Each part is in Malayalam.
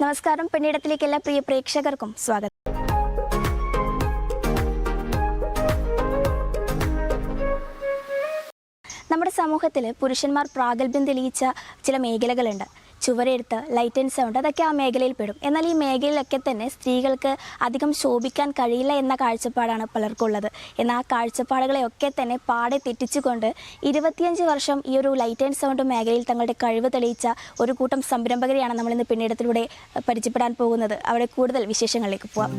നമസ്കാരം. പിന്നീടത്തിലേക്ക് എല്ലാ പ്രിയ പ്രേക്ഷകർക്കും സ്വാഗതം. നമ്മുടെ സമൂഹത്തിൽ പുരുഷന്മാർ പ്രാഗൽഭ്യം തെളിയിച്ച ചില മേഖലകളുണ്ട്. ചുവരെഴുത്ത് ലൈറ്റ് സൗണ്ട് അതൊക്കെ ആ മേഖലയിൽ പെടും. എന്നാൽ ഈ മേഖലയിലൊക്കെ തന്നെ സ്ത്രീകൾക്ക് അധികം ശോഭിക്കാൻ കഴിയില്ല എന്ന കാഴ്ചപ്പാടാണ് പലർക്കുള്ളത്. എന്നാൽ ആ കാഴ്ചപ്പാടുകളെയൊക്കെ തന്നെ പാടെ തെറ്റിച്ചുകൊണ്ട് ഇരുപത്തിയഞ്ച് വർഷം ഈ ഒരു ലൈറ്റ് ആൻഡ് സൗണ്ട് മേഖലയിൽ തങ്ങളുടെ കഴിവ് തെളിയിച്ച ഒരു കൂട്ടം സംരംഭകരെയാണ് നമ്മളിന്ന് പിന്നീടത്തിലൂടെ പരിചയപ്പെടാൻ പോകുന്നത്. അവിടെ കൂടുതൽ വിശേഷങ്ങളിലേക്ക് പോവാം.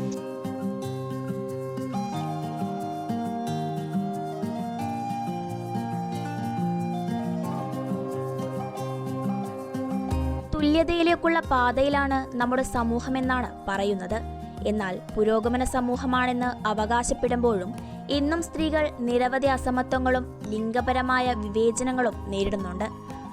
തുല്യതയിലേക്കുള്ള പാതയിലാണ് നമ്മുടെ സമൂഹമെന്നാണ് പറയുന്നത്. എന്നാൽ പുരോഗമന സമൂഹമാണെന്ന് അവകാശപ്പെടുമ്പോഴും ഇന്നും സ്ത്രീകൾ നിരവധി അസമത്വങ്ങളും ലിംഗപരമായ വിവേചനങ്ങളും നേരിടുന്നുണ്ട്.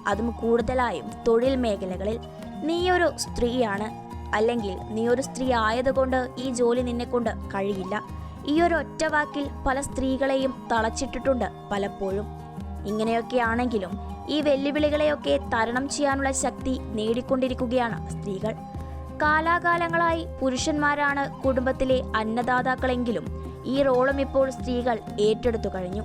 അതും കൂടുതലായും തൊഴിൽ മേഖലകളിൽ. നീയൊരു സ്ത്രീയാണ്. അല്ലെങ്കിൽ നീ ഒരു സ്ത്രീ ആയതുകൊണ്ട് ഈ ജോലി നിന്നെക്കൊണ്ട് കഴിയില്ല. ഈയൊരു ഒറ്റ വാക്കിൽ പല സ്ത്രീകളെയും തളച്ചിട്ടിട്ടുണ്ട് പലപ്പോഴും. ഇങ്ങനെയൊക്കെയാണെങ്കിലും ഈ വെല്ലുവിളികളെയൊക്കെ തരണം ചെയ്യാനുള്ള ശക്തി നേടിക്കൊണ്ടിരിക്കുകയാണ് സ്ത്രീകൾ. കാലാകാലങ്ങളായി പുരുഷന്മാരാണ് കുടുംബത്തിലെ അന്നദാതാക്കളെങ്കിലും ഈ റോളും ഇപ്പോൾ സ്ത്രീകൾ ഏറ്റെടുത്തു കഴിഞ്ഞു.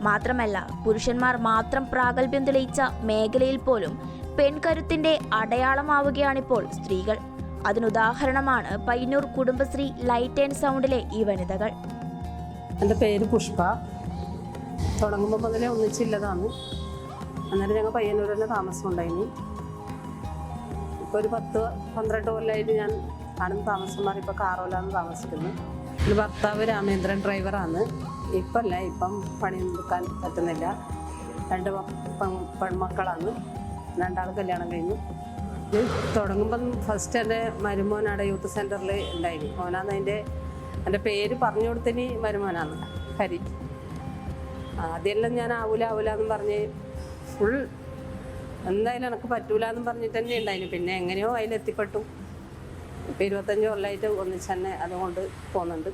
മാത്രമല്ല പുരുഷന്മാർ മാത്രം പ്രാഗൽഭ്യം തെളിയിച്ച മേഖലയിൽ പോലും പെൺകരുത്തിന്റെ അടയാളമാവുകയാണിപ്പോൾ സ്ത്രീകൾ. അതിനുദാഹരണമാണ് പയ്യന്നൂർ കുടുംബശ്രീ ലൈറ്റ് ആൻഡ് സൗണ്ടിലെ ഈ വനിതകൾ. എന്റെ പേര് പുഷ്പ. തുടങ്ങുമ്പോൾ മുതലേ ഒന്നിച്ചില്ലതാണ്. അന്നേരം ഞങ്ങൾ പയ്യന്നൂർ തന്നെ താമസം ഉണ്ടായിനി. ഒരു പത്ത് പന്ത്രണ്ട് കൊല്ലായിട്ട് ഞാൻ ആണെന്ന് താമസം മാറി ഇപ്പോൾ കാറോലാണ് താമസിക്കുന്നത് എന്റെ ഭർത്താവ് രാമേന്ദ്രൻ ഡ്രൈവറാണ് ഇപ്പം അല്ല ഇപ്പം പണി എടുക്കാൻ പറ്റുന്നില്ല. രണ്ട് പെൺമക്കളാണ്. രണ്ടാൾ കല്യാണം കഴിഞ്ഞു. ഇത് തുടങ്ങുമ്പം ഫസ്റ്റ് എന്റെ മരുമോനാടെ യൂത്ത് സെന്ററിൽ ഉണ്ടായിരുന്നു മോനാന്ന് അതിന്റെ എന്റെ പേര് പറഞ്ഞു കൊടുത്തിന് മരുമോനാണ്. ഹരി. ആദ്യമെല്ലാം ഞാൻ ആവൂല ആവൂല എന്ന് പറഞ്ഞ് ഫുൾ എന്തായാലും എനിക്ക് പറ്റൂല എന്ന് പറഞ്ഞിട്ട് തന്നെ ഉണ്ടായിരുന്നു പിന്നെ എങ്ങനെയോ അതിലെത്തിപ്പെട്ടു ഇപ്പം ഇരുപത്തഞ്ച് കൊല്ലമായിട്ട് ഒന്നിച്ച് തന്നെ അതുകൊണ്ട് പോകുന്നുണ്ട്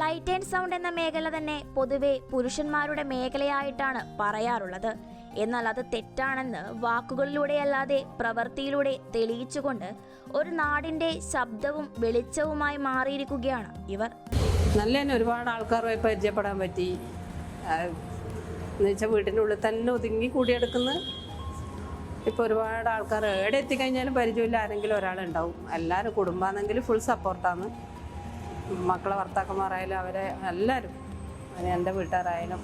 ലൈറ്റ് ആൻഡ് സൗണ്ട് എന്ന മേഖല തന്നെ പൊതുവെ പുരുഷന്മാരുടെ മേഖലയായിട്ടാണ് പറയാറുള്ളത്. എന്നാൽ അത് തെറ്റാണെന്ന് വാക്കുകളിലൂടെയല്ലാതെ പ്രവൃത്തിയിലൂടെ തെളിയിച്ചുകൊണ്ട് ഒരു നാടിന്റെ ശബ്ദവും വെളിച്ചവുമായി മാറിയിരിക്കുകയാണ് ഇവർ. നല്ല തന്നെ ഒരുപാട് ആൾക്കാരുമായി പരിചയപ്പെടാൻ പറ്റി. എന്ന് വെച്ചാൽ വീട്ടിനുള്ളിൽ തന്നെ ഒതുങ്ങി കൂടിയെടുക്കുന്ന ഇപ്പോൾ ഒരുപാട് ആൾക്കാർ എവിടെ എത്തിക്കഴിഞ്ഞാലും പരിചയമില്ല ആരെങ്കിലും ഒരാളുണ്ടാവും. എല്ലാവരും കുടുംബമാണെങ്കിൽ ഫുൾ സപ്പോർട്ടാണ് മക്കളെ ഭർത്താക്കന്മാരായാലും അവരെ എല്ലാവരും അതിന് എന്റെ വീട്ടുകാരായാലും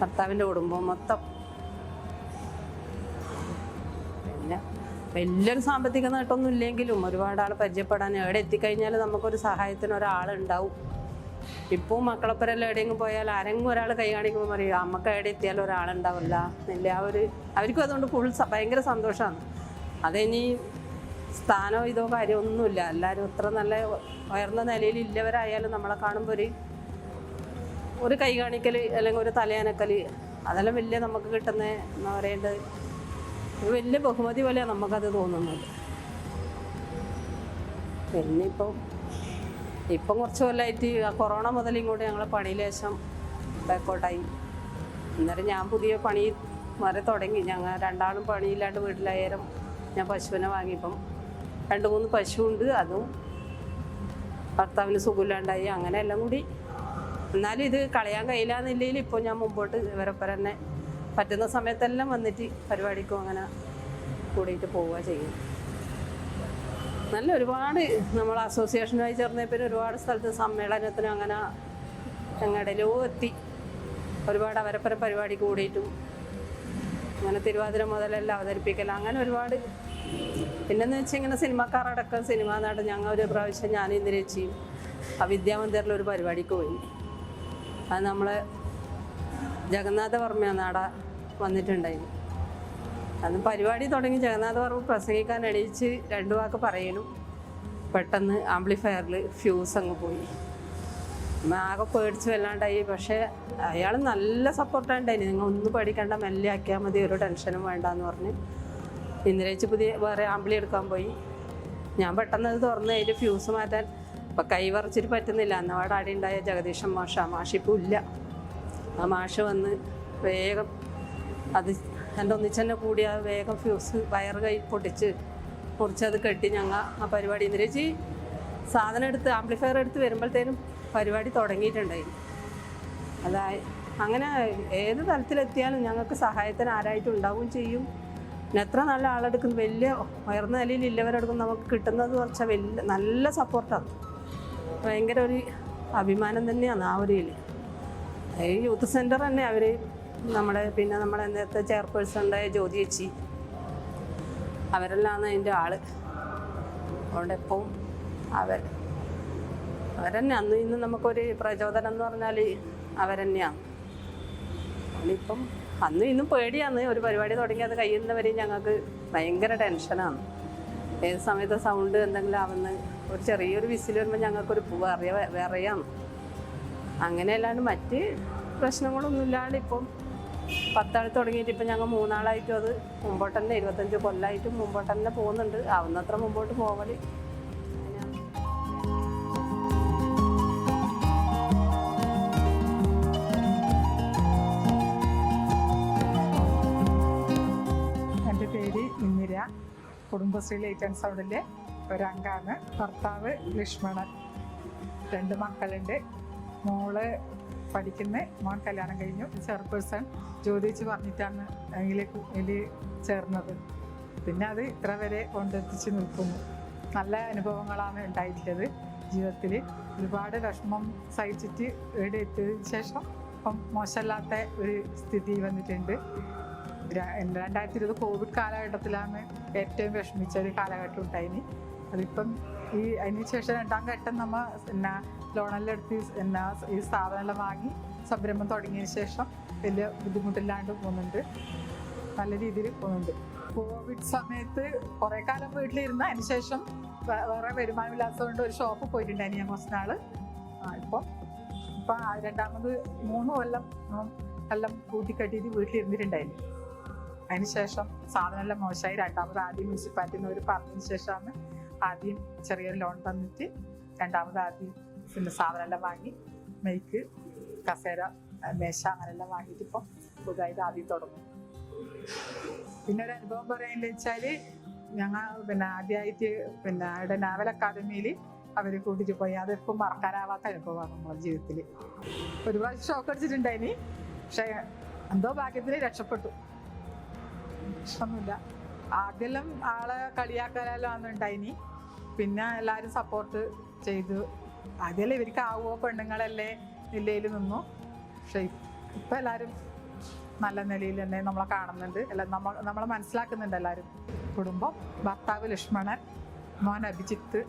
ഭർത്താവിന്റെ കുടുംബം മൊത്തം. പിന്നെ വലിയൊരു സാമ്പത്തിക നേട്ടമൊന്നും ഇല്ലെങ്കിലും ഒരുപാട് ആൾ പരിചയപ്പെടാൻ എവിടെ എത്തിക്കഴിഞ്ഞാലും നമുക്കൊരു സഹായത്തിന് ഒരാളുണ്ടാവും. ഇപ്പോൾ മക്കളപ്പുറെല്ലാം എവിടെയെങ്കിലും പോയാൽ ആരെങ്കിലും ഒരാൾ കൈ കാണിക്കുമ്പോൾ പറയും അമ്മയ്ക്ക് എവിടെ എത്തിയാലും ഒരാളുണ്ടാവില്ല. ആ ഒരു അവർക്കും അതുകൊണ്ട് ഫുൾ ഭയങ്കര സന്തോഷമാണ് അതിനി സ്ഥാനോ ഇതോ കാര്യമൊന്നുമില്ല. എല്ലാവരും ഇത്ര നല്ല ഉയർന്ന നിലയിൽ ഇല്ലവരായാലും നമ്മളെ കാണുമ്പോൾ ഒരു ഒരു കൈ കാണിക്കൽ അല്ലെങ്കിൽ ഒരു തലയാനക്കൽ അതെല്ലാം വലിയ നമുക്ക് കിട്ടുന്ന എന്താ പറയേണ്ടത് വലിയ ബഹുമതി പോലെയാണ് നമുക്കത് തോന്നുന്നത്. പിന്നെ ഇപ്പം ഇപ്പം കുറച്ച് കൊല്ലമായിട്ട് കൊറോണ മുതൽ ഇങ്ങോട്ട് ഞങ്ങളെ ലേശം ബാക്കോട്ടായി അന്നേരം ഞാൻ പുതിയ പണി വരെ തുടങ്ങി. ഞങ്ങൾ രണ്ടാളും പണിയില്ലാണ്ട് വീട്ടിലായാലും ഞാൻ പശുവിനെ വാങ്ങിയപ്പം രണ്ട് മൂന്ന് പശുവുണ്ട്. അതും ഭർത്താവിന് സുഖമില്ലാണ്ടായി. അങ്ങനെ എല്ലാം കൂടി. എന്നാലും ഇത് കളയാൻ കഴിയില്ലാന്നില്ലെങ്കിൽ ഇപ്പോൾ ഞാൻ മുമ്പോട്ട് ഇവരൊപ്പം തന്നെ പറ്റുന്ന സമയത്തെല്ലാം വന്നിട്ട് പരിപാടിക്കും അങ്ങനെ കൂടിയിട്ട് പോവുക ചെയ്യും നല്ല ഒരുപാട് നമ്മൾ അസോസിയേഷനുമായി ചേർന്ന പിന്നെ ഒരുപാട് സ്ഥലത്ത് സമ്മേളനത്തിനും അങ്ങനെ ഞങ്ങളുടെയിലോ എത്തി. ഒരുപാട് അവരപ്പര പരിപാടി കൂടിയിട്ടും. അങ്ങനെ തിരുവാതിര മുതലെല്ലാം അവതരിപ്പിക്കൽ അങ്ങനെ ഒരുപാട്. പിന്നെന്ന് വെച്ചാൽ ഇങ്ങനെ സിനിമക്കാരടക്കം സിനിമാ നാട് ഞങ്ങൾ ഒരു പ്രാവശ്യം ഞാൻ ഇന്ദിരേച്ചിയും ആ വിദ്യാമന്ദിറിൽ ഒരു പരിപാടിക്ക് പോയി. അത് നമ്മളെ ജഗന്നാഥ വർമ്മ നാട വന്നിട്ടുണ്ടായിരുന്നു. അന്ന് പരിപാടി തുടങ്ങി ജഗന്നാഥ വർമ്മ പ്രസംഗിക്കാൻ എണീച്ച് രണ്ടു വാക്ക് പറയണം പെട്ടെന്ന് ആംപ്ലിഫയറിൽ ഫ്യൂസ് അങ്ങ് പോയി. ആകെ പേടിച്ച് വല്ലാണ്ടായി. പക്ഷേ അയാൾ നല്ല സപ്പോർട്ടായിട്ടായി നിങ്ങൾ ഒന്നും പേടിക്കേണ്ട മെല്ലെ ആക്കിയാൽ മതി ഒരു ടെൻഷനും വേണ്ട എന്ന് പറഞ്ഞ്. ഇന്ദിരേച്ച് പുതിയ വേറെ ആംബ്ലി എടുക്കാൻ പോയി. ഞാൻ പെട്ടെന്ന് അത് തുറന്ന് അതിന്റെ ഫ്യൂസ് മാറ്റാൻ ഇപ്പം കൈ വറച്ചിട്ട് പറ്റുന്നില്ല. അന്നവാട് അടി ഉണ്ടായ ജഗദീശൻ മാഷ. മാഷിപ്പോൾ ഇല്ല. ആ മാഷ് വന്ന് വേഗം അത് എന്റെ ഒന്നിച്ചെന്നെ കൂടി ആ വേഗം ഫ്യൂസ് വയർ കൈ പൊട്ടിച്ച് പൊടിച്ചത് കെട്ടി ഞങ്ങൾ ആ പരിപാടി ഇന്ദ്രജി സാധനം എടുത്ത് ആംപ്ലിഫയർ എടുത്ത് വരുമ്പോഴത്തേനും പരിപാടി തുടങ്ങിയിട്ടുണ്ടായി. അതായി അങ്ങനെ ഏത് തലത്തിലെത്തിയാലും ഞങ്ങൾക്ക് സഹായത്തിന് ആരായിട്ടും ഉണ്ടാവുകയും ചെയ്യും. എത്ര നല്ല ആളെടുക്കുന്നു വലിയ ഉയർന്ന നിലയിൽ ഇല്ലവരെടുക്കും നമുക്ക് കിട്ടുന്നത് കുറച്ച് വലിയ നല്ല സപ്പോർട്ടാണ് ഭയങ്കര ഒരു അഭിമാനം തന്നെയാണ് ആ ഒരു ഈ യൂത്ത് സെന്റർ തന്നെ അവർ നമ്മുടെ പിന്നെ നമ്മുടെ നേരത്തെ ചെയർപേഴ്സണുടെ ജ്യോതി ചേച്ചി. അവരെല്ലാം അതിന്റെ ആൾ. അതുകൊണ്ട് എപ്പോഴും അവർ അവരെന്നെ അന്ന് ഇന്ന് നമുക്കൊരു പ്രചോദനം എന്ന് പറഞ്ഞാൽ അവരെന്നെയാണ്. ഇപ്പം അന്ന് ഇന്നും പേടിയാണ്. ഒരു പരിപാടി തുടങ്ങി അത് കഴിയുന്നവരെ ഞങ്ങൾക്ക് ഭയങ്കര ടെൻഷനാണ് ഏത് സമയത്ത് സൗണ്ട് എന്തെങ്കിലും ആവുന്ന ഒരു ചെറിയൊരു വിസിൽ വരുമ്പോൾ ഞങ്ങൾക്കൊരു വിറയ വിറയാണ്. അങ്ങനെ അല്ലാണ്ട് മറ്റ് പ്രശ്നങ്ങളൊന്നും ഇല്ലാണ്ട് ഇപ്പം പത്താൾ തുടങ്ങിയിട്ട് ഇപ്പം ഞങ്ങൾ മൂന്നാളായിട്ടും അത് മുമ്പോട്ട് തന്നെ ഇരുപത്തഞ്ച് കൊല്ലമായിട്ടും മുമ്പോട്ട് തന്നെ പോകുന്നുണ്ട്. ആവുന്നത്ര മുമ്പോട്ട് അങ്ങനെയാണ്. എന്റെ പേര് ഇന്ദിര. കുടുംബശ്രീ ലൈറ്റ് ആൻഡ് സൗണ്ടിലെ ഒരംഗാണ് ഭർത്താവ് ലക്ഷ്മണൻ. രണ്ട് മക്കളുണ്ട്. മോൾ പഠിക്കുന്ന. മോൻ കല്യാണം കഴിഞ്ഞു. ചെയർപേഴ്സൺ ജ്യോതിച്ച് പറഞ്ഞിട്ടാണ് അതിലേക്ക് ഇതിൽ ചേർന്നത്. പിന്നെ അത് ഇത്ര വരെ കൊണ്ടെത്തിച്ച് നിൽക്കുന്നു. നല്ല അനുഭവങ്ങളാണ് ഉണ്ടായിട്ടുള്ളത് ജീവിതത്തിൽ ഒരുപാട് വിഷമം സഹിച്ചിട്ട് ഇവിടെ എത്തിയതിന് ശേഷം ഇപ്പം മോശമല്ലാത്ത ഒരു സ്ഥിതി വന്നിട്ടുണ്ട്. രണ്ടായിരത്തി ഇരുപത് കോവിഡ് കാലഘട്ടത്തിലാണ് ഏറ്റവും വിഷമിച്ച ഒരു കാലഘട്ടം ഉണ്ടായിന്. അതിപ്പം ഈ അതിന് ശേഷം രണ്ടാം ഘട്ടം നമ്മൾ പിന്നെ ലോണെല്ലാം എടുത്ത് പിന്നെ ഈ സ്ഥാപനമെല്ലാം വാങ്ങി സംരംഭം തുടങ്ങിയതിന് ശേഷം വലിയ ബുദ്ധിമുട്ടില്ലാണ്ട് പോകുന്നുണ്ട്. നല്ല രീതിയിൽ പോകുന്നുണ്ട്. കോവിഡ് സമയത്ത് കുറേ കാലം വീട്ടിലിരുന്ന അതിന് ശേഷം വേറെ വരുമാനമില്ലാത്തത് കൊണ്ട് ഒരു ഷോപ്പ് പോയിട്ടുണ്ടായിരുന്നു ഞാൻ കുറച്ച് നാൾ ആ ഇപ്പം ഇപ്പം രണ്ടാമത് മൂന്ന് കൊല്ലം എല്ലാം കൂട്ടിക്കെട്ടിയിട്ട് വീട്ടിലിരുന്നിട്ടുണ്ടായിരുന്നു. അതിനുശേഷം സാധനമെല്ലാം മോശമായി. രണ്ടാമത് ആദ്യം മുനിസിപ്പാലിറ്റിന്ന് ഒരു പറഞ്ഞതിന് ശേഷമാണ് ആദ്യം ചെറിയൊരു ലോൺ തന്നിട്ട് രണ്ടാമത് ആദ്യം പിന്നെ സാധനമെല്ലാം വാങ്ങി മെയ്ക്ക് കസേര മേശ അങ്ങനെല്ലാം വാങ്ങിയിട്ട് ഇപ്പം പുതുതായിട്ട് ആദ്യം തുടങ്ങും. പിന്നെ ഒരു അനുഭവം പറയാനില്ല വെച്ചാൽ ഞങ്ങൾ പിന്നെ ആദ്യമായിട്ട് പിന്നെ അവിടെ നാവൽ അക്കാദമിയിൽ അവർ കൂട്ടിട്ട് പോയി. അതെപ്പം മറക്കാനാവാത്ത അനുഭവമാണ് നമ്മുടെ ജീവിതത്തിൽ ഒരുപാട് ഷോക്ക് അടിച്ചിട്ടുണ്ടായിന്. പക്ഷെ എന്തോ ഭാഗ്യത്തിന് രക്ഷപ്പെട്ടു. പ്രശ്നമൊന്നുമില്ല. ആദ്യമെല്ലാം ആളെ കളിയാക്കലെല്ലാം ഉണ്ടായിനി പിന്നെ എല്ലാവരും സപ്പോർട്ട് ചെയ്തു. ആദ്യമല്ലേ ഇവർക്ക് ആവുമോ പെണ്ണുങ്ങളല്ലേ നിലയിൽ നിന്നു. പക്ഷെ ഇപ്പം എല്ലാവരും നല്ല നിലയിൽ തന്നെ നമ്മളെ കാണുന്നുണ്ട്. എല്ലാം നമ്മൾ നമ്മളെ മനസ്സിലാക്കുന്നുണ്ട് എല്ലാവരും കുടുംബം ഭർത്താവ് ലക്ഷ്മണൻ മോൻ അഭിജിത്ത്.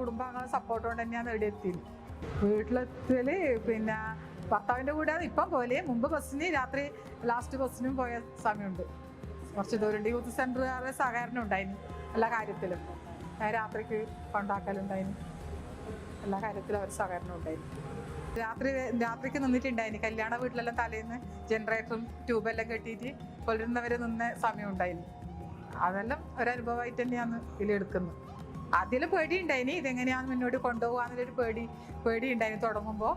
കുടുംബാംഗങ്ങളെ സപ്പോർട്ട് കൊണ്ട് തന്നെയാണ് ഇവിടെ എത്തിയത്. വീട്ടിലെത്തിയാൽ പിന്നെ ഭർത്താവിന്റെ കൂടെയാണ് ഇപ്പം പോലെ മുമ്പ് ബസ്സിന് രാത്രി ലാസ്റ്റ് ബസ്സിനും പോയ സമയമുണ്ട്. കുറച്ച് ദൂരം യൂത്ത് സെന്ററുകാരുടെ സഹകരണം ഉണ്ടായിരുന്നു എല്ലാ കാര്യത്തിലും. രാത്രിക്ക് കൊണ്ടാക്കലുണ്ടായിരുന്നു എല്ലാ കാര്യത്തിലും അവർ സഹകരണം ഉണ്ടായിരുന്നു രാത്രി രാത്രിക്ക് നിന്നിട്ടുണ്ടായിരുന്നു കല്യാണ വീട്ടിലെല്ലാം തലേന്ന് ജനറേറ്ററും ട്യൂബെല്ലാം കെട്ടിയിട്ട് കൊല്ലുന്നവരെ നിന്ന സമയം ഉണ്ടായിരുന്നു അതെല്ലാം ഒരനുഭവമായിട്ട് തന്നെയാണ് ഇതിലെടുക്കുന്നത്. അതിൽ പേടി ഉണ്ടായിനി ഇതെങ്ങനെയാണ് മുന്നോട്ട് കൊണ്ടുപോകാന്നുള്ളൊരു പേടി പേടി ഉണ്ടായിന് തുടങ്ങുമ്പോൾ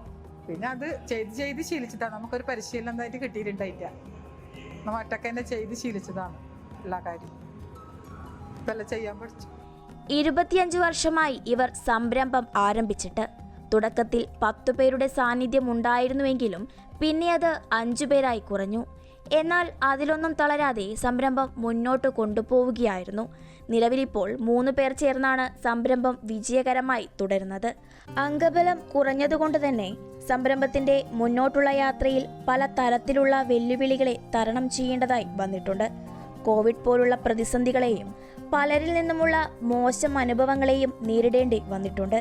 പിന്നെ അത് ചെയ്ത് ചെയ്ത് ശീലിച്ചിട്ടാണ്. നമുക്കൊരു പരിശീലനം എന്തായിട്ട് കിട്ടിയിട്ടുണ്ടായില്ല. നമ്മൾ ഒറ്റയ്ക്ക് തന്നെ ചെയ്ത് ശീലിച്ചതാണ് എല്ലാ കാര്യവും. ഇതെല്ലാം ചെയ്യാൻ പഠിച്ചു. ഇരുപത്തിയഞ്ച് വർഷമായി ഇവർ സംരംഭം ആരംഭിച്ചിട്ട്. തുടക്കത്തിൽ പത്തു പേരുടെ സാന്നിധ്യം ഉണ്ടായിരുന്നുവെങ്കിലും പിന്നെ അത് അഞ്ചു പേരായി കുറഞ്ഞു. എന്നാൽ അതിലൊന്നും തളരാതെ സംരംഭം മുന്നോട്ട് കൊണ്ടുപോവുകയായിരുന്നു. നിലവിലിപ്പോൾ മൂന്ന് പേർ ചേർന്നാണ് സംരംഭം വിജയകരമായി തുടരുന്നത്. അംഗബലം കുറഞ്ഞതുകൊണ്ട് തന്നെ സംരംഭത്തിന്റെ മുന്നോട്ടുള്ള യാത്രയിൽ പല തരത്തിലുള്ള വെല്ലുവിളികളെ തരണം ചെയ്യേണ്ടതായി വന്നിട്ടുണ്ട്. കോവിഡ് പോലുള്ള പ്രതിസന്ധികളെയും പലരിൽ നിന്നുമുള്ള മോശം അനുഭവങ്ങളെയും നേരിടേണ്ടി വന്നിട്ടുണ്ട്.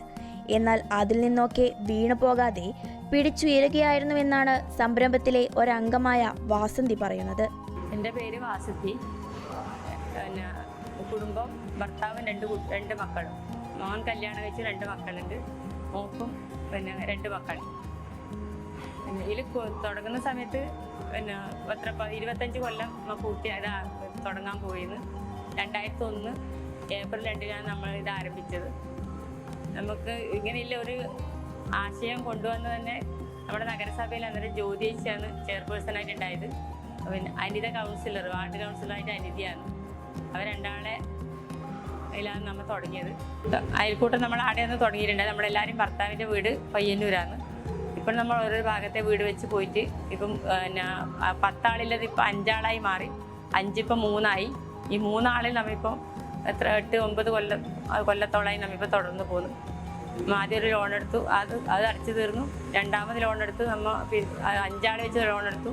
എന്നാൽ അതിൽ നിന്നൊക്കെ വീണു പോകാതെ പിടിച്ചുയരുകയായിരുന്നു പിടിച്ചുയരുകയായിരുന്നുവെന്നാണ് സംരംഭത്തിലെ ഒരംഗമായ വാസന്തി പറയുന്നത്. എന്റെ പേര് വാസന്തി. കുടുംബം ഭർത്താവും രണ്ട് രണ്ട് മക്കളും. മോൻ കല്യാണം കഴിച്ച് രണ്ട് മക്കളുണ്ട്. മോക്കും പിന്നെ രണ്ട് മക്കൾ പിന്നെ ഇതിൽ തുടങ്ങുന്ന സമയത്ത് പിന്നെ എത്ര ഇരുപത്തഞ്ച് കൊല്ലം പൂർത്തിയായത് തുടങ്ങാൻ പോയിന്ന്. രണ്ടായിരത്തി ഒന്ന് ഏപ്രിൽ രണ്ടിനാണ് നമ്മൾ ഇത് ആരംഭിച്ചത്. നമുക്ക് ഇങ്ങനെയുള്ള ഒരു ആശയം കൊണ്ടുവന്ന് തന്നെ നമ്മുടെ നഗരസഭയിൽ അന്നേരം ചെയർപേഴ്സൺ ചെയർപേഴ്സണായിട്ട് ഉണ്ടായത്. പിന്നെ അനിത കൗൺസിലർ വാർഡ് കൗൺസിലറായിട്ട് അനിതയാണ്. അവർ രണ്ടാളെ അതിലാണ് നമ്മൾ തുടങ്ങിയത്. അയൽക്കൂട്ടം നമ്മൾ ആടെ നിന്ന് തുടങ്ങിയിട്ടുണ്ട്. നമ്മളെല്ലാവരും ഭർത്താവിന്റെ വീട് പയ്യന്നൂരാണ്. ഇപ്പം നമ്മൾ ഓരോ ഭാഗത്തെ വീട് വെച്ച് പോയിട്ട് ഇപ്പം പിന്നെ പത്താളില്ലത് ഇപ്പം അഞ്ചാളായി മാറി. അഞ്ചിപ്പം മൂന്നായി. ഈ മൂന്നാളിൽ നമ്മിപ്പോൾ എത്ര എട്ട് ഒമ്പത് കൊല്ലം കൊല്ലത്തോളമായി നമ്മിപ്പോൾ തുടർന്ന് പോകുന്നു ആദ്യം ഒരു ലോൺ എടുത്തു. അത് അത് അടച്ചു തീർന്നു. രണ്ടാമത് ലോൺ എടുത്തു. നമ്മൾ അഞ്ചാളെ വെച്ച് ലോൺ എടുത്തു.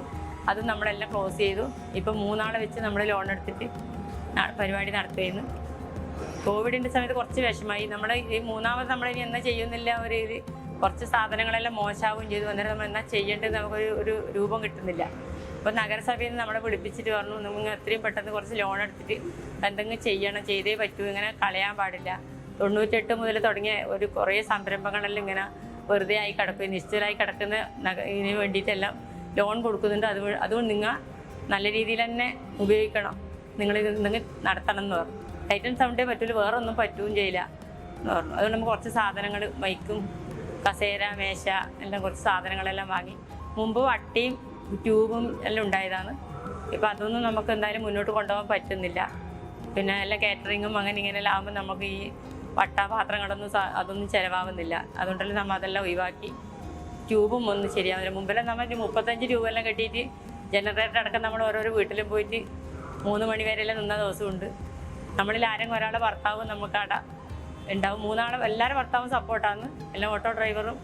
അത് നമ്മളെല്ലാം ക്ലോസ് ചെയ്തു. ഇപ്പം മൂന്നാളെ വെച്ച് നമ്മൾ ലോൺ എടുത്തിട്ട് പരിപാടി നടത്തുകയെന്ന് കോവിഡിന്റെ സമയത്ത് കുറച്ച് വിഷമായി നമ്മൾ ഈ മൂന്നാമത് നമ്മൾ ഇനി എന്നാ ചെയ്യുന്നില്ല ഒരു കുറച്ച് സാധനങ്ങളെല്ലാം മോശമാവുകയും ചെയ്തു. അന്നേരം നമ്മൾ എന്നാ ചെയ്യേണ്ടത് നമുക്കൊരു ഒരു രൂപം കിട്ടുന്നില്ല. അപ്പോൾ നഗരസഭയിൽ നിന്ന് നമ്മളെ വിളിപ്പിച്ചിട്ട് പറഞ്ഞു നിങ്ങൾ എത്രയും പെട്ടെന്ന് കുറച്ച് ലോൺ എടുത്തിട്ട് എന്തെങ്കിലും ചെയ്യണം ചെയ്തേ പറ്റൂ ഇങ്ങനെ കളയാൻ പാടില്ല. തൊണ്ണൂറ്റെട്ട് മുതൽ തുടങ്ങിയ ഒരു കുറേ സംരംഭങ്ങളെല്ലാം ഇങ്ങനെ വെറുതെ ആയി കിടക്കും നിശ്ചലമായി കിടക്കുന്ന ഇതിന് വേണ്ടിയിട്ടെല്ലാം ലോൺ കൊടുക്കുന്നുണ്ട്. അത് അതുകൊണ്ട് നിങ്ങൾ നല്ല രീതിയിൽ തന്നെ ഉപയോഗിക്കണം. നിങ്ങൾ നിങ്ങൾ നടത്തണം എന്ന് പറഞ്ഞു. ടൈറ്റൻ സൗണ്ടേ പറ്റൂല വേറെ ഒന്നും പറ്റുകയും ചെയ്യില്ല എന്ന് പറഞ്ഞു. അതുകൊണ്ട് നമുക്ക് കുറച്ച് സാധനങ്ങൾ മൈക്കും കസേര മേശ എല്ലാം കുറച്ച് സാധനങ്ങളെല്ലാം വാങ്ങി. മുമ്പ് വട്ടിയും ട്യൂബും എല്ലാം ഉണ്ടായതാണ്. ഇപ്പം അതൊന്നും നമുക്ക് എന്തായാലും മുന്നോട്ട് കൊണ്ടുപോകാൻ പറ്റുന്നില്ല. പിന്നെ എല്ലാം കാറ്ററിങ്ങും അങ്ങനെ ഇങ്ങനെയെല്ലാം ആകുമ്പോൾ നമുക്ക് ഈ വട്ടാപാത്രങ്ങളൊന്നും അതൊന്നും ചിലവാകുന്നില്ല. അതുകൊണ്ടല്ലേ നമ്മൾ അതെല്ലാം ഒഴിവാക്കി. ട്യൂബും ഒന്നും ശരിയാവില്ല മുമ്പെല്ലാം നമ്മൾ മുപ്പത്തഞ്ച് മുപ്പത്തഞ്ച് രൂപയെല്ലാം കെട്ടിയിട്ട് ജനറേറ്റർ അടക്കം നമ്മൾ ഓരോരോ വീട്ടിലും പോയിട്ട് മൂന്ന് മണി വരെയെല്ലാം നിന്ന ദിവസമുണ്ട്. നമ്മളിൽ ആരെങ്കിലും ഒരാളെ ഭർത്താവും നമുക്ക് അവിടെ ഉണ്ടാവും. മൂന്നാളെ എല്ലാവരും ഭർത്താവും സപ്പോർട്ടാണ് എല്ലാം ഓട്ടോ ഡ്രൈവറും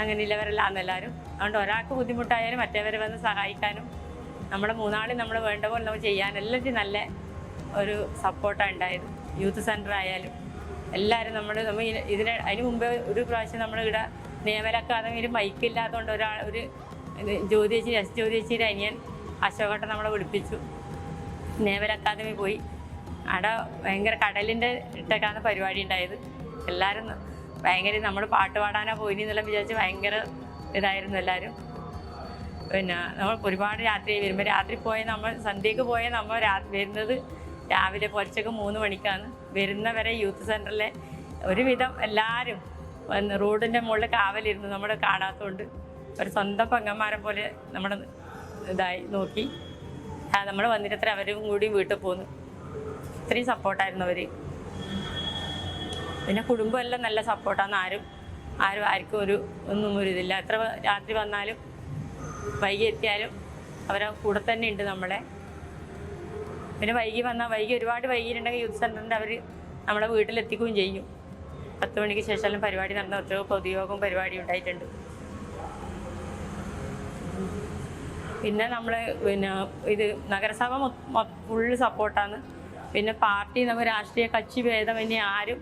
അങ്ങനെ ഇല്ലവരെല്ലാം എല്ലാവരും അതുകൊണ്ട് ഒരാൾക്ക് ബുദ്ധിമുട്ടായാലും മറ്റേവരെ വന്ന് സഹായിക്കാനും നമ്മുടെ മൂന്നാളിൽ നമ്മൾ വേണ്ട പോലെ നമ്മൾ ചെയ്യാൻ എല്ലാത്തിനും നല്ല ഒരു സപ്പോർട്ടാണ് ഉണ്ടായത്. യൂത്ത് സെന്റർ ആയാലും എല്ലാവരും നമ്മൾ നമ്മൾ ഇതിന് അതിന് മുമ്പേ ഒരു പ്രാവശ്യം നമ്മൾ ഇവിടെ നിയമല അക്കാദമിയിൽ മൈക്കില്ലാത്തതുകൊണ്ട് ഒരാൾ ഒരു ജ്യോതിച്ചി എസ് ജ്യോതിച്ചിയുടെ അനിയൻ അശോകട്ടൻ നമ്മളെ വിളിപ്പിച്ചു. നേവൽ അക്കാദമി പോയി. അവിടെ ഭയങ്കര കടലിന്റെ ഇട്ടൊക്കെയാണ് പരിപാടി ഉണ്ടായത്. എല്ലാവരും ഭയങ്കര നമ്മൾ പാട്ട് പാടാനാ പോയിനി എന്നെല്ലാം വിചാരിച്ച് ഭയങ്കര ഇതായിരുന്നു എല്ലാവരും പിന്നെ നമ്മൾ ഒരുപാട് രാത്രി വരുമ്പോൾ രാത്രി പോയ നമ്മൾ സന്ധ്യക്ക് പോയ നമ്മൾ വരുന്നത് രാവിലെ പുലച്ചക്ക് മൂന്ന് മണിക്കാണ്. വരുന്നവരെ യൂത്ത് സെന്ററിലെ ഒരുവിധം എല്ലാവരും റോഡിന്റെ മുകളിൽ കാവലിരുന്നു നമ്മൾ കാണാത്തതുകൊണ്ട് ഒരു സ്വന്തം പെങ്ങന്മാരെ പോലെ നമ്മുടെ ഇതായി നോക്കി. നമ്മൾ വന്നിട്ട് അവരും കൂടി വീട്ടിൽ പോന്നു. ഇത്രയും സപ്പോർട്ടായിരുന്നു അവർ പിന്നെ കുടുംബം എല്ലാം നല്ല സപ്പോർട്ടാണ്. ആരും ആരും ആർക്കും ഒരു ഒന്നും ഒരു ഇതില്ല. എത്ര രാത്രി വന്നാലും വൈകി എത്തിയാലും അവരെ കൂടെ തന്നെ ഉണ്ട് നമ്മളെ. പിന്നെ വൈകി വന്നാൽ വൈകി ഒരുപാട് വൈകിയിട്ടുണ്ടെങ്കിൽ യൂത്ത് സെന്ററിന്റെ അവർ നമ്മളെ വീട്ടിലെത്തിക്കുകയും ചെയ്യും. പത്ത് മണിക്ക് ശേഷം പരിപാടി നടന്ന എത്രയോ പൊതുയോഗവും പരിപാടി ഉണ്ടായിട്ടുണ്ട്. പിന്നെ നമ്മൾ പിന്നെ ഇത് നഗരസഭ ഫുള്ള് സപ്പോർട്ടാണ് പിന്നെ പാർട്ടി നമ്മൾ രാഷ്ട്രീയ കക്ഷി ഭേദമന്യേ ആരും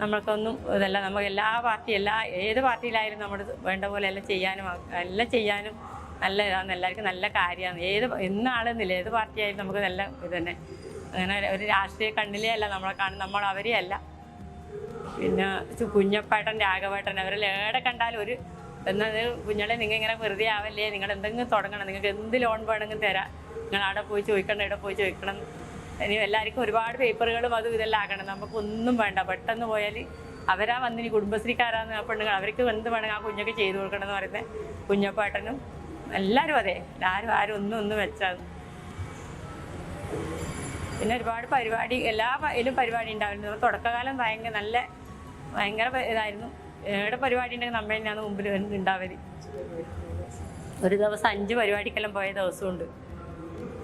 നമ്മൾക്കൊന്നും ഇതല്ല. നമുക്ക് എല്ലാ പാർട്ടി എല്ലാ ഏത് പാർട്ടിയിലായാലും നമ്മൾ വേണ്ട പോലെ എല്ലാം ചെയ്യാനും എല്ലാം ചെയ്യാനും നല്ല ഇതാണ്. എല്ലാവർക്കും നല്ല കാര്യമാണ്. ഏത് എന്നാളെന്നില്ല ഏത് പാർട്ടി ആയാലും നമുക്ക് നല്ല ഇത് തന്നെ. അങ്ങനെ ഒരു രാഷ്ട്രീയ കണ്ണിലേ അല്ല നമ്മളെ കാണും നമ്മൾ അവരെ അല്ല. പിന്നെ കുഞ്ഞപ്പേട്ടൻ രാഘവേട്ടൻ അവരിൽ ഏടെ കണ്ടാലും ഒരു എന്നത് കുഞ്ഞളെ നിങ്ങൾ ഇങ്ങനെ വെറുതെ ആവല്ലേ? നിങ്ങൾ എന്തെങ്കിലും തുടങ്ങണം. നിങ്ങൾക്ക് എന്ത് ലോൺ വേണമെങ്കിലും തരാം. നിങ്ങൾ അവിടെ പോയി ചോദിക്കണം ഇവിടെ പോയി ചോദിക്കണം. ഇനി എല്ലാവർക്കും ഒരുപാട് പേപ്പറുകളും അതും ഇതെല്ലാം ആക്കണം നമുക്കൊന്നും വേണ്ട. പെട്ടെന്ന് പോയാൽ അവരാ വന്നിനി കുടുംബശ്രീക്കാരാന്ന് പെണ്ണുങ്ങൾ അവർക്ക് എന്ത് വേണമെങ്കിൽ ആ കുഞ്ഞൊക്കെ ചെയ്തു കൊടുക്കണം എന്ന് പറയുന്നത് കുഞ്ഞപ്പാട്ടനും എല്ലാവരും അതെ. ആരും ആരും ഒന്നും ഒന്നും വെച്ചാൽ പിന്നെ ഒരുപാട് പരിപാടി എല്ലാ ഇതിലും പരിപാടി ഉണ്ടായിരുന്നു തുടക്കകാലം ഭയങ്കര നല്ല ഭയങ്കര ഇതായിരുന്നു. എവിടെ പരിപാടി ഉണ്ടെങ്കിൽ നമ്മൾ തന്നെയാണ് മുമ്പിൽ ഉണ്ടാവൽ. ഒരു ദിവസം അഞ്ച് പരിപാടിക്കെല്ലാം പോയ ദിവസമുണ്ട്.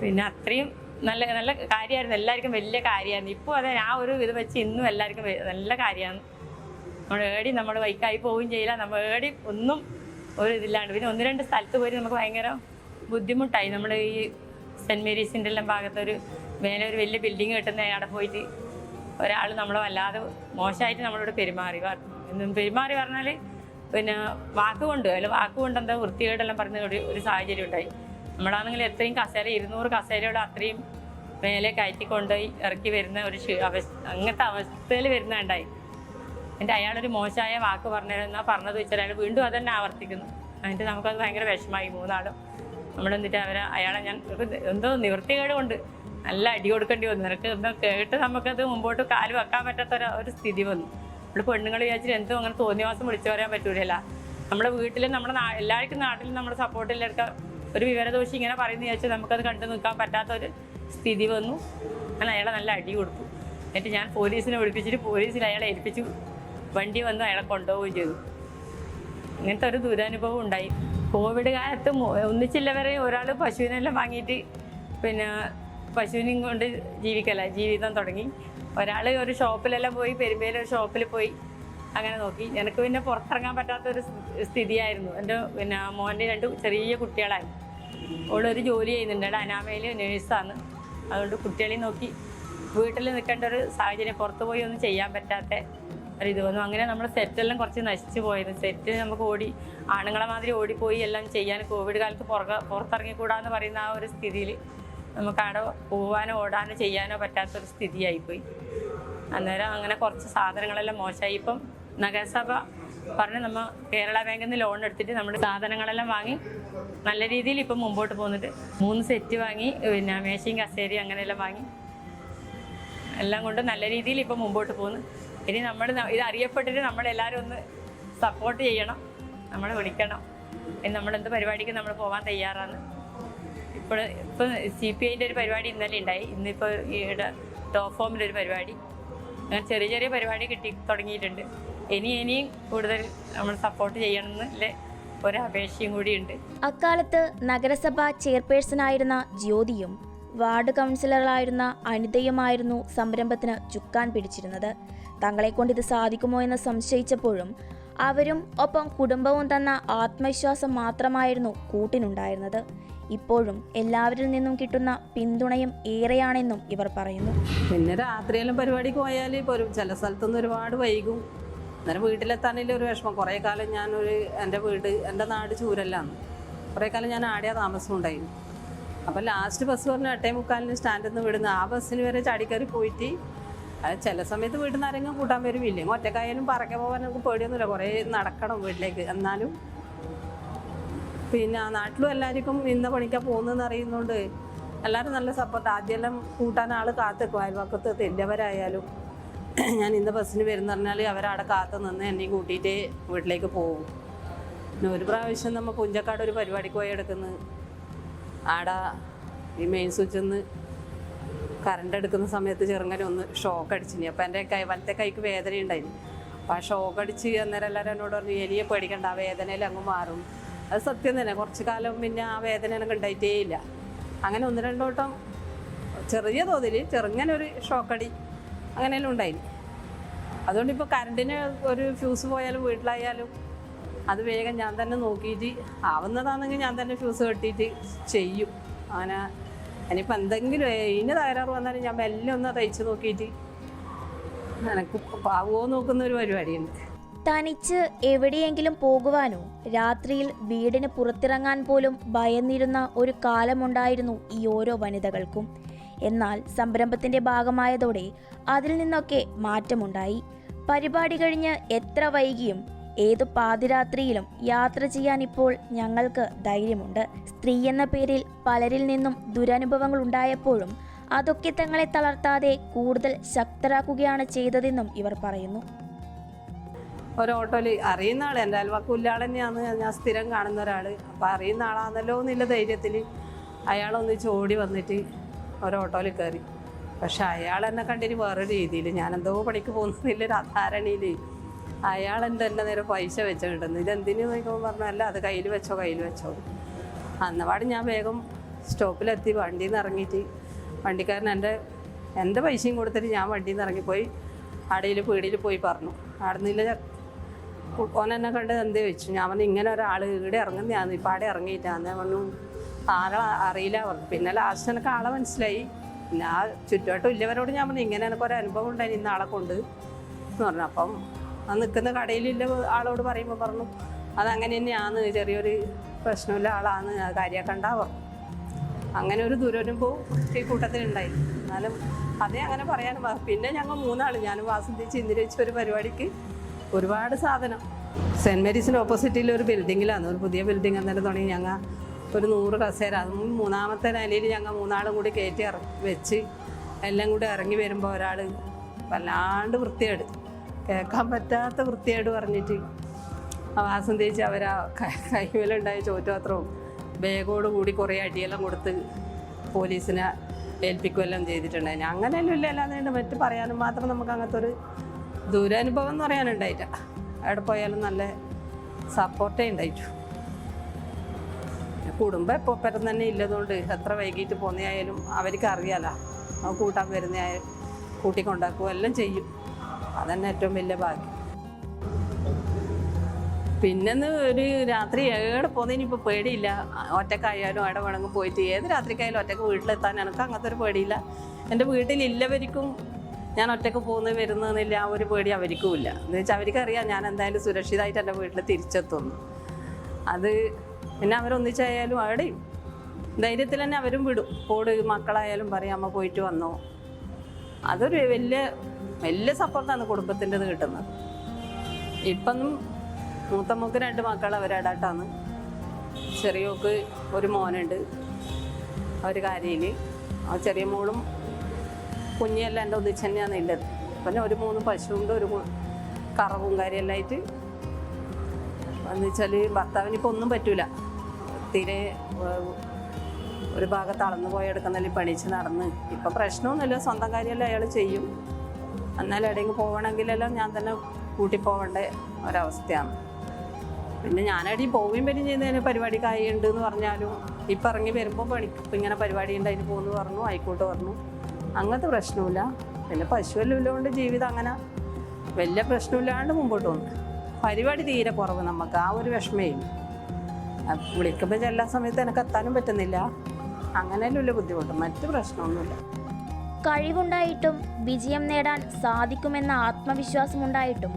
പിന്നെ അത്രയും നല്ല നല്ല കാര്യമായിരുന്നു എല്ലാവർക്കും വലിയ കാര്യമായിരുന്നു ഇപ്പോൾ അതെ ആ ഒരു ഇത് വെച്ച് ഇന്നും എല്ലാവർക്കും നല്ല കാര്യമാണ് നമ്മൾ ഏടി നമ്മൾ ബൈക്കായി പോവുകയും ചെയ്യില്ല. നമ്മൾ ഏടി ഒന്നും ഒരു ഇതില്ലാണ്ട്. പിന്നെ ഒന്ന് രണ്ട് സ്ഥലത്ത് പോയി നമുക്ക് ഭയങ്കര ബുദ്ധിമുട്ടായി. നമ്മൾ ഈ സെന്റ് മേരീസിന്റെ എല്ലാം ഭാഗത്തൊരു മേലെ ഒരു വലിയ ബിൽഡിങ് കിട്ടുന്ന അവിടെ പോയിട്ട് ഒരാൾ നമ്മളെ വല്ലാതെ മോശമായിട്ട് നമ്മളോട് പെരുമാറി. പെരുമാറി പറഞ്ഞാൽ പിന്നെ വാക്കുകൊണ്ട് അല്ല വാക്കുകൊണ്ട് എന്താ വൃത്തികേടെല്ലാം പറഞ്ഞ ഒരു സാഹചര്യം ഉണ്ടായി. നമ്മളാണെങ്കിൽ എത്രയും കസേര ഇരുന്നൂറ് കസേരയോട് അത്രയും മേലെ കയറ്റി കൊണ്ടുപോയി ഇറക്കി വരുന്ന ഒരു അവസ്ഥ അങ്ങനത്തെ അവസ്ഥയിൽ വരുന്നുണ്ടായി എന്റെ അയാളൊരു മോശമായ വാക്ക് പറഞ്ഞിരുന്ന പറഞ്ഞത് വെച്ചാൽ അയാൾ വീണ്ടും അതന്നെ ആവർത്തിക്കുന്നു. എന്നിട്ട് നമുക്കത് ഭയങ്കര വിഷമായി മൂന്നാളും. നമ്മൾ എന്നിട്ട് അവരെ അയാളെ ഞാൻ എന്തോ നിവൃത്തികേട് കൊണ്ട് നല്ല അടി കൊടുക്കേണ്ടി വന്നു. നിനക്ക് എന്തോ കേട്ട് നമുക്കത് മുമ്പോട്ട് കാൽ വെക്കാൻ പറ്റാത്ത ഒരു- സ്ഥിതി വന്നു. നമ്മൾ പെണ്ണുങ്ങൾ വിചാരിച്ചിട്ട് എന്തോ അങ്ങനെ തോന്നിയവാസം വിളിച്ചു പറയാൻ പറ്റൂലല്ല. നമ്മുടെ വീട്ടിലും നമ്മുടെ എല്ലാവർക്കും നാട്ടിലും നമ്മുടെ സപ്പോർട്ടിലൊക്കെ ഒരു വിവരദോഷി ഇങ്ങനെ പറയുന്ന ചോദിച്ചാൽ നമുക്കത് കണ്ടു നിൽക്കാൻ പറ്റാത്ത ഒരു സ്ഥിതി വന്നു. അങ്ങനെ അയാളെ നല്ല അടി കൊടുത്തു. എന്നിട്ട് ഞാൻ പോലീസിനെ വിളിപ്പിച്ചിട്ട് പോലീസിൽ അയാളെ ഏൽപ്പിച്ചു. വണ്ടി വന്ന് അയാളെ കൊണ്ടുപോവുകയും ചെയ്തു. ഇങ്ങനത്തെ ഒരു ദുരനുഭവം ഉണ്ടായി. കോവിഡ് കാലത്ത് ഒന്നിച്ചില്ലവരെ ഒരാൾ പശുവിനെല്ലാം വാങ്ങിയിട്ട് പിന്നെ പശുവിനെയും കൊണ്ട് ജീവിക്കല ജീവിതം തുടങ്ങി. ഒരാൾ ഒരു ഷോപ്പിലെല്ലാം പോയി പെരുമ്പേലൊരു ഷോപ്പിൽ പോയി. അങ്ങനെ നോക്കി. എനിക്ക് പിന്നെ പുറത്തിറങ്ങാൻ പറ്റാത്തൊരു സ്ഥിതിയായിരുന്നു. എന്റെ പിന്നെ മോന്റെ രണ്ട് ചെറിയ കുട്ടികളായി അവളൊരു ജോലി ചെയ്യുന്നുണ്ട്. എന്റെ അനാമയിൽ നേഴ്സാണ്. അതുകൊണ്ട് കുട്ടികളെ നോക്കി വീട്ടിൽ നിൽക്കേണ്ട ഒരു സാഹചര്യം പുറത്ത് പോയി ഒന്നും ചെയ്യാൻ പറ്റാത്ത ഒരു ഇത് വന്നു. അങ്ങനെ നമ്മൾ സെറ്റെല്ലാം കുറച്ച് നശിച്ചു പോയത്. സെറ്റ് നമുക്ക് ഓടി ആണുങ്ങളെ മാതിരി ഓടിപ്പോയി എല്ലാം ചെയ്യാൻ കോവിഡ് കാലത്ത് പുറക പുറത്തിറങ്ങിക്കൂടാന്ന് പറയുന്ന ആ ഒരു സ്ഥിതിയിൽ നമുക്ക് പോവാനോ ഓടാനോ ചെയ്യാനോ പറ്റാത്തൊരു സ്ഥിതിയായിപ്പോയി. അന്നേരം അങ്ങനെ കുറച്ച് സാധനങ്ങളെല്ലാം മോശമായി. ഇപ്പം നഗരസഭ പറഞ്ഞ് നമ്മൾ കേരള ബാങ്കിൽ നിന്ന് ലോൺ എടുത്തിട്ട് നമ്മുടെ സാധനങ്ങളെല്ലാം വാങ്ങി നല്ല രീതിയിൽ ഇപ്പം മുമ്പോട്ട് പോകുന്നുണ്ട്. മൂന്ന് സെറ്റ് വാങ്ങി പിന്നെ മേശയും കസേരയും അങ്ങനെയെല്ലാം വാങ്ങി. എല്ലാം കൊണ്ട് നല്ല രീതിയിൽ ഇപ്പം മുമ്പോട്ട് പോകുന്നു. ഇനി നമ്മൾ ഇത് അറിയപ്പെട്ടിട്ട് നമ്മളെല്ലാവരും ഒന്ന് സപ്പോർട്ട് ചെയ്യണം. നമ്മളെ വിളിക്കണം. ഇനി നമ്മളെന്ത് പരിപാടിക്ക് നമ്മൾ പോകാൻ തയ്യാറാണ്. ഇപ്പോൾ ഇപ്പം സി പി ഐന്റെ ഒരു പരിപാടി ഇന്നലെ ഉണ്ടായി ഇന്നിപ്പോൾ ഈ ടോപ്പ് ഫോമിലൊരു പരിപാടി. അങ്ങനെ ചെറിയ ചെറിയ പരിപാടി കിട്ടി തുടങ്ങിയിട്ടുണ്ട്. ഇനി ഇനിയും കൂടുതൽ നമ്മൾ സപ്പോർട്ട് ചെയ്യണമെന്ന് ഒരു അപേക്ഷയും കൂടിയുണ്ട്. അക്കാലത്ത് നഗരസഭ ചെയർപേഴ്സണായിരുന്ന ജ്യോതിയും വാർഡ് കൗൺസിലറായിരുന്ന അനിതയുമായിരുന്നു സംരംഭത്തിന് ചുക്കാൻ പിടിച്ചിരുന്നത്. തങ്ങളെ കൊണ്ട് ഇത് സാധിക്കുമോ എന്ന് സംശയിച്ചപ്പോഴും അവരും ഒപ്പം കുടുംബവും തന്ന ആത്മവിശ്വാസം മാത്രമായിരുന്നു കൂട്ടിനുണ്ടായിരുന്നത്. ഇപ്പോഴും എല്ലാവരിൽ നിന്നും കിട്ടുന്ന പിന്തുണയും ഏറെയാണെന്നും ഇവർ പറയുന്നു. പിന്നെ രാത്രിയിലും പരിപാടിക്ക് പോയാൽ ചില സ്ഥലത്തുനിന്ന് ഒരുപാട് വൈകും. അന്നേരം വീട്ടിലെത്താനില്ല ഒരു വിഷമം. കുറേ കാലം ഞാനൊരു എന്റെ വീട് എന്റെ നാട് ചൂരല്ലാണ്. കുറേ കാലം ഞാൻ ആടിയാ താമസം ഉണ്ടായിരുന്നു. അപ്പം ലാസ്റ്റ് ബസ് പറഞ്ഞ എട്ടേ മുക്കാലിന് സ്റ്റാൻഡിൽ നിന്ന് വിടുന്ന ആ ബസ്സിന് വരെ ചാടിക്കയറി പോയിട്ട് അത് ചില സമയത്ത് വീട്ടിൽ നിന്ന് ആരെങ്കിലും കൂട്ടാൻ വരും ഇല്ലെങ്കിൽ ഒറ്റക്കായാലും പറക്കെ പോകാൻ നമുക്ക് പേടിയൊന്നുമില്ല. കുറേ നടക്കണം വീട്ടിലേക്ക്. എന്നാലും പിന്നെ നാട്ടിലും എല്ലാവർക്കും ഇന്ന പണിക്കാണ് പോകുന്നതെന്ന് അറിയുന്നതുകൊണ്ട് എല്ലാവരും നല്ല സപ്പോർട്ട് ആദ്യമെല്ലാം കൂട്ടാൻ ആൾ കാത്തുക്കും. അയൽവക്കത്ത് തെല്ലവരായാലും ഞാൻ ഇന്ന് ബസ്സിന് വരുന്ന പറഞ്ഞാൽ അവരവിടെ കാത്തു നിന്ന് എന്നെയും കൂട്ടിയിട്ട് വീട്ടിലേക്ക് പോകും. പിന്നെ ഒരു പ്രാവശ്യം നമ്മൾ പുഞ്ചക്കാട് ഒരു പരിപാടിക്ക് പോയി എടുക്കുന്നത് ആടെ ഈ മെയിൻ സ്വിച്ചിൽ നിന്ന് കറണ്ട് എടുക്കുന്ന സമയത്ത് ചെറുങ്ങനെ ഒന്ന് ഷോക്ക് അടിച്ചിനി. അപ്പോൾ എന്റെ കൈ വലത്തെ കൈക്ക് വേദന ഉണ്ടായിരുന്നു അപ്പോൾ ആ ഷോക്ക് അടിച്ച് അന്നേരം എല്ലാവരും എന്നോട് പറഞ്ഞു എലിയെ പേടിക്കണ്ട ആ വേദനയിൽ അങ്ങ് മാറും. അത് സത്യം തന്നെ കുറച്ച് കാലം പിന്നെ ആ വേദന എനിക്ക് ഉണ്ടായിട്ടേ ഇല്ല. അങ്ങനെ ഒന്ന് രണ്ട് വട്ടം ചെറിയ തോതിൽ ചെറുങ്ങനെ ഒരു ഷോക്കടി അങ്ങനെയെല്ലാം ഉണ്ടായിന്. അതുകൊണ്ട് ഇപ്പോൾ കറണ്ടിന് ഒരു ഫ്യൂസ് പോയാലും വീട്ടിലായാലും അത് വേഗം ഞാൻ തന്നെ നോക്കിയിട്ട് ആവുന്നതാണെങ്കിൽ ഞാൻ തന്നെ ഫ്യൂസ് കെട്ടിയിട്ട് ചെയ്യും. അങ്ങനെ ഇനിയിപ്പോൾ എന്തെങ്കിലും ഇനി തകരാറ് വന്നാലും ഞാൻ മെല്ലെ ഒന്ന് തയ്ച്ച് നോക്കിയിട്ട് എനിക്ക് പാവോ നോക്കുന്ന ഒരു പരിപാടിയുണ്ട്. തനിച്ച് എവിടെയെങ്കിലും പോകുവാനോ രാത്രിയിൽ വീടിന് പുറത്തിറങ്ങാൻ പോലും ഭയന്നിരുന്ന ഒരു കാലമുണ്ടായിരുന്നു ഈ ഓരോ വനിതകൾക്കും. എന്നാൽ സംരംഭത്തിന്റെ ഭാഗമായതോടെ അതിൽ നിന്നൊക്കെ മാറ്റമുണ്ടായി. പരിപാടി കഴിഞ്ഞ് എത്ര വൈകിയും ഏത് പാതിരാത്രിയിലും യാത്ര ചെയ്യാൻ ഇപ്പോൾ ഞങ്ങൾക്ക് ധൈര്യമുണ്ട്. സ്ത്രീ എന്ന പേരിൽ പലരിൽ നിന്നും ദുരനുഭവങ്ങൾ ഉണ്ടായപ്പോഴും അതൊക്കെ തങ്ങളെ തളർത്താതെ കൂടുതൽ ശക്തരാക്കുകയാണ് ചെയ്തതെന്നും ഇവർ പറയുന്നു. ഒരു ഓട്ടോയിൽ അറിയുന്ന ആൾ എന്റെ അയൽവക്കം ആൾ തന്നെയാണ്. ഞാൻ സ്ഥിരം കാണുന്ന ഒരാൾ അപ്പം അറിയുന്ന ആളാണല്ലോ എന്നുള്ള ധൈര്യത്തിൽ അയാളൊന്നിച്ച് ഓടി വന്നിട്ട് ഒരു ഓട്ടോയിൽ കയറി. പക്ഷെ അയാൾ എന്നെ കണ്ടിന് വേറെ രീതിയിൽ ഞാനെന്തോ പണിക്ക് പോകുന്നില്ല ഒരു അധാരണയിൽ അയാൾ എന്റെ നേരെ പൈസ വെച്ച് കിട്ടുന്നു ഇതെന്തിനു നോക്കുമ്പോൾ പറഞ്ഞല്ല അത് കയ്യിൽ വെച്ചോ കയ്യിൽ വെച്ചോ. അന്നപാട് ഞാൻ വേഗം സ്റ്റോപ്പിലെത്തി വണ്ടിയിൽ നിന്ന് ഇറങ്ങിയിട്ട് വണ്ടിക്കാരൻ എന്റെ എന്റെ പൈസയും കൊടുത്തിട്ട് ഞാൻ വണ്ടിയിൽ നിന്ന് ഇറങ്ങിപ്പോയി അടയിൽ പീടിയിൽ പോയി പറഞ്ഞു. അവിടെ നിന്നില്ല ഓൻ എന്നെ കണ്ട് എന്തേ വെച്ചു? ഞാൻ പറഞ്ഞു ഇങ്ങനെ ഒരാൾ ഇവിടെ ഇറങ്ങുന്നതാണ് ഇപ്പം അവിടെ ഇറങ്ങിയിട്ടാന്ന് പറഞ്ഞു ആളെ അറിയില്ല. പിന്നെ ലാസ്റ്റ് എനിക്ക് ആളെ മനസ്സിലായി. പിന്നെ ആ ചുറ്റുവട്ടം ഇല്ലവരോട് ഞാൻ പറഞ്ഞു ഇങ്ങനെ എനിക്ക് ഒരനുഭവം ഉണ്ടായി ഇന്ന ആളെ കൊണ്ട്. എന്ന് പറഞ്ഞു. അപ്പം ആ നിൽക്കുന്ന കടയിലില്ല ആളോട് പറയുമ്പോൾ പറഞ്ഞു അതങ്ങനെ തന്നെയാണ് ചെറിയൊരു പ്രശ്നമില്ല ആളാണ് ആ കാര്യമാക്കണ്ടാ പറഞ്ഞു അങ്ങനെ ഒരു ദുരനുഭവം ഈ കൂട്ടത്തിലുണ്ടായി എന്നാലും അതേ അങ്ങനെ പറയാനും പിന്നെ ഞങ്ങൾ മൂന്നാൾ ഞാനും വാസന്തി ചിന്തിരിച്ച ഒരു പരിപാടിക്ക് ഒരുപാട് സാധനം. സെന്റ് മേരീസിന് ഓപ്പോസിറ്റിൽ ഒരു ബിൽഡിങ്ങിലാണ് ഒരു പുതിയ ബിൽഡിംഗ് അന്നേരം തുടങ്ങി. ഞങ്ങൾ ഒരു നൂറ് കസേര അതും മൂന്നാമത്തെ നിലയിൽ ഞങ്ങൾ മൂന്നാളും കൂടി കയറ്റി ഇറ വെച്ച് എല്ലാം കൂടി ഇറങ്ങി വരുമ്പോൾ ഒരാൾ വല്ലാണ്ട് വൃത്തിയേട് കേൾക്കാൻ പറ്റാത്ത വൃത്തിയേട് പറഞ്ഞിട്ട് വാസം തേച്ച് അവരാ കൈമേലുണ്ടായ ചോറ്റുപാത്രവും ബാഗോട് കൂടി കുറേ അടിയെല്ലാം കൊടുത്ത് പോലീസിനെ ഏൽപ്പിക്കുകയെല്ലാം ചെയ്തിട്ടുണ്ടായിരുന്നു അങ്ങനെയല്ല ഇല്ല അല്ലാതെ മറ്റ് പറയാനും മാത്രം നമുക്ക് അങ്ങനത്തെ ഒരു ദുരനുഭവം എന്ന് പറയാനുണ്ടായിട്ട് അവിടെ പോയാലും നല്ല സപ്പോർട്ടേ ഉണ്ടായിട്ടു കുടുംബം ഇപ്പോൾ പെട്ടെന്ന് തന്നെ ഇല്ലതുകൊണ്ട് എത്ര വൈകിട്ട് പോന്നെയായാലും അവർക്ക് അറിയാലോ. കൂട്ടാൻ വരുന്ന കൂട്ടിക്കൊണ്ടാക്കുക എല്ലാം ചെയ്യും. അതന്നെ ഏറ്റവും വലിയ ഭാഗ്യം. പിന്നെന്ന് ഒരു രാത്രി ഏടെ പോകുന്നതിന് ഇപ്പോൾ പേടിയില്ല. ഒറ്റക്കായാലും അവിടെ വേണമെങ്കിൽ പോയിട്ട് ഏത് രാത്രിക്കായാലും ഒറ്റയ്ക്ക് വീട്ടിലെത്താൻ എനിക്ക് അങ്ങനത്തെ ഒരു പേടിയില്ല. എന്റെ വീട്ടിലില്ലവർക്കും ഞാൻ ഒറ്റയ്ക്ക് പോകുന്നത് വരുന്നതെന്നില്ല ആ ഒരു പേടി അവർക്കും ഇല്ല എന്ന് വെച്ചാൽ അവർക്കറിയാം ഞാൻ എന്തായാലും സുരക്ഷിതമായിട്ട് എന്റെ വീട്ടിൽ തിരിച്ചെത്തുന്നു. അത് പിന്നെ അവരൊന്നിച്ചായാലും അവിടെയും. ധൈര്യത്തിൽ തന്നെ അവരും വിടും. പോട് മക്കളായാലും പറയും അമ്മ പോയിട്ട് വന്നോ. അതൊരു വലിയ വലിയ സപ്പോർട്ടാണ് കുടുംബത്തിന്റെത് കിട്ടുന്നത്. ഇപ്പം മൂത്തമ്മക്ക് രണ്ട് മക്കൾ അവരടാട്ടാണ് ചെറിയോക്ക് ഒരു മോനുണ്ട്. അവർ കാര്യയിൽ ആ ചെറിയ മോളും കുഞ്ഞെല്ലാം എന്റെ ഒന്നിച്ച് തന്നെയാണ് ഇല്ലത്. പിന്നെ ഒരു മൂന്ന് പശുവുണ്ട് ഒരു കറവും കാര്യമെല്ലാം ആയിട്ട്. എന്ന് വെച്ചാൽ ഭർത്താവിന് ഇപ്പോൾ ഒന്നും പറ്റൂല. തീരെ ഒരു ഭാഗത്ത് അളന്നു പോയി എടുക്കുന്നതിൽ പണിച്ച് നടന്ന്. ഇപ്പം പ്രശ്നമൊന്നുമില്ല സ്വന്തം കാര്യമെല്ലാം അയാൾ ചെയ്യും. എന്നാൽ എവിടെയെങ്കിലും പോകണമെങ്കിലെല്ലാം ഞാൻ തന്നെ കൂട്ടിപ്പോവേണ്ട ഒരവസ്ഥയാണ്. പിന്നെ ഞാനടി പോവുകയും വരും ചെയ്യുന്നതിന് പരിപാടി കായുണ്ട് എന്ന് പറഞ്ഞാലും ഇപ്പം ഇറങ്ങി വരുമ്പോൾ പണിക്ക് ഇപ്പം ഇങ്ങനെ പരിപാടി ഉണ്ട് അതിന് പോകുന്നു പറഞ്ഞു ആയിക്കോട്ട് പറഞ്ഞു അങ്ങനത്തെ പ്രശ്നമില്ല. പിന്നെ പശുവെല്ലാം ഉള്ളതുകൊണ്ട് ജീവിതം അങ്ങനെ വലിയ പ്രശ്നമില്ലാണ്ട് മുമ്പോട്ട് വന്നു പരിപാടി തീരെ കുറവ് നമുക്ക് ആ ഒരു വിഷമേ ഇല്ല. അഹ് വിളിക്കുമ്പോൾ എല്ലാ സമയത്ത് എനിക്ക് എത്താനും പറ്റുന്നില്ല. അങ്ങനെയല്ലേ ഉള്ള ബുദ്ധിമുട്ട്. മറ്റു പ്രശ്നമൊന്നുമില്ല. കഴിവുണ്ടായിട്ടും വിജയം നേടാൻ സാധിക്കുമെന്ന ആത്മവിശ്വാസമുണ്ടായിട്ടും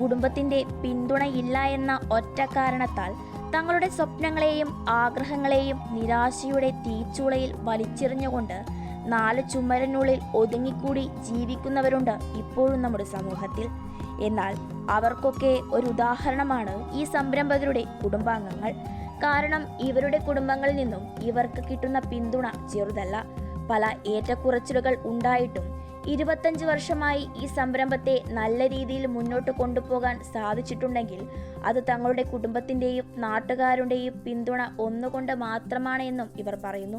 കുടുംബത്തിന്റെ പിന്തുണയില്ല എന്ന ഒറ്റ കാരണത്താൽ തങ്ങളുടെ സ്വപ്നങ്ങളെയും ആഗ്രഹങ്ങളെയും നിരാശയുടെ തീച്ചൂളയിൽ വലിച്ചെറിഞ്ഞുകൊണ്ട് നാല് ചുമരനുള്ളിൽ ഒതുങ്ങിക്കൂടി ജീവിക്കുന്നവരുണ്ട് ഇപ്പോഴും നമ്മുടെ സമൂഹത്തിൽ. എന്നാൽ അവർക്കൊക്കെ ഒരു ഉദാഹരണമാണ് ഈ സംരംഭകരുടെ കുടുംബാംഗങ്ങൾ. കാരണം ഇവരുടെ കുടുംബങ്ങളിൽ നിന്നും ഇവർക്ക് കിട്ടുന്ന പിന്തുണ ചെറുതല്ല. പല ഏറ്റക്കുറച്ചിലുകൾ ഉണ്ടായിട്ടും ഇരുപത്തഞ്ച് വർഷമായി ഈ സംരംഭത്തെ നല്ല രീതിയിൽ മുന്നോട്ട് കൊണ്ടുപോകാൻ സാധിച്ചിട്ടുണ്ടെങ്കിൽ അത് തങ്ങളുടെ കുടുംബത്തിന്റെയും നാട്ടുകാരുടെയും പിന്തുണ ഒന്നുകൊണ്ട് മാത്രമാണ് എന്നും ഇവർ പറയുന്നു.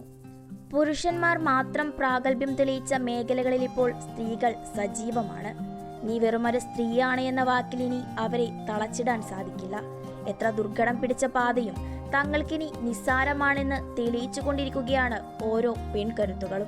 പുരുഷന്മാർ മാത്രം പ്രാഗൽഭ്യം തെളിയിച്ച മേഖലകളിൽ ഇപ്പോൾ സ്ത്രീകൾ സജീവമാണ്. നീ വെറുമൊരു സ്ത്രീയാണ് എന്ന വാക്കിലിനി അവരെ തളച്ചിടാൻ സാധിക്കില്ല. എത്ര ദുർഘടം പിടിച്ച പാതയും തങ്ങൾക്കിനി നിസ്സാരമാണെന്ന് തെളിയിച്ചു കൊണ്ടിരിക്കുകയാണ് ഓരോ പെൺകരുത്തുകളും.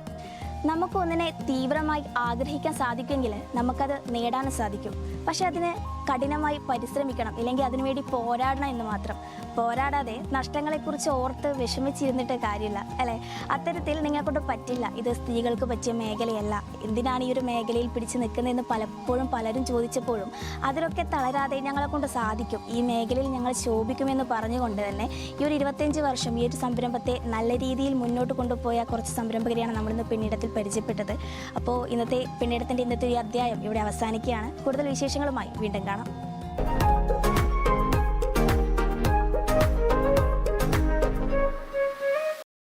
നമുക്കൊന്നിനെ തീവ്രമായി ആഗ്രഹിക്കാൻ സാധിക്കുമെങ്കിൽ നമുക്കത് നേടാനും സാധിക്കും. പക്ഷെ അതിന് കഠിനമായി പരിശ്രമിക്കണം ഇല്ലെങ്കിൽ അതിനുവേണ്ടി പോരാടണം എന്ന് മാത്രം. പോരാടാതെ നഷ്ടങ്ങളെക്കുറിച്ച് ഓർത്ത് വിഷമിച്ചിരുന്നിട്ട് കാര്യമില്ല അല്ലേ? അത്തരത്തിൽ നിങ്ങളെക്കൊണ്ട് പറ്റില്ല. ഇത് സ്ത്രീകൾക്ക് പറ്റിയ മേഖലയല്ല. എന്തിനാണ് ഈ ഒരു മേഖലയിൽ പിടിച്ചു നിൽക്കുന്നതെന്ന് പലപ്പോഴും പലരും ചോദിച്ചപ്പോഴും അതിലൊക്കെ തളരാതെ ഞങ്ങളെ കൊണ്ട് സാധിക്കും. ഈ മേഖലയിൽ ഞങ്ങൾ ശോഭിക്കുമെന്ന് പറഞ്ഞുകൊണ്ട് തന്നെ ഈ ഒരു ഇരുപത്തഞ്ച് വർഷം ഈ ഒരു സംരംഭത്തെ നല്ല രീതിയിൽ മുന്നോട്ട് കൊണ്ടുപോയ കുറച്ച് സംരംഭകരെയാണ് നമ്മളിന്ന് പിന്നീടത്തിൽ പരിചയപ്പെട്ടത്. അപ്പോൾ ഇന്നത്തെ പിന്നീടത്തിന്റെ ഇന്നത്തെ ഈ അധ്യായം ഇവിടെ അവസാനിക്കുകയാണ്. കൂടുതൽ വിശേഷങ്ങളുമായി വീണ്ടും കാണാം.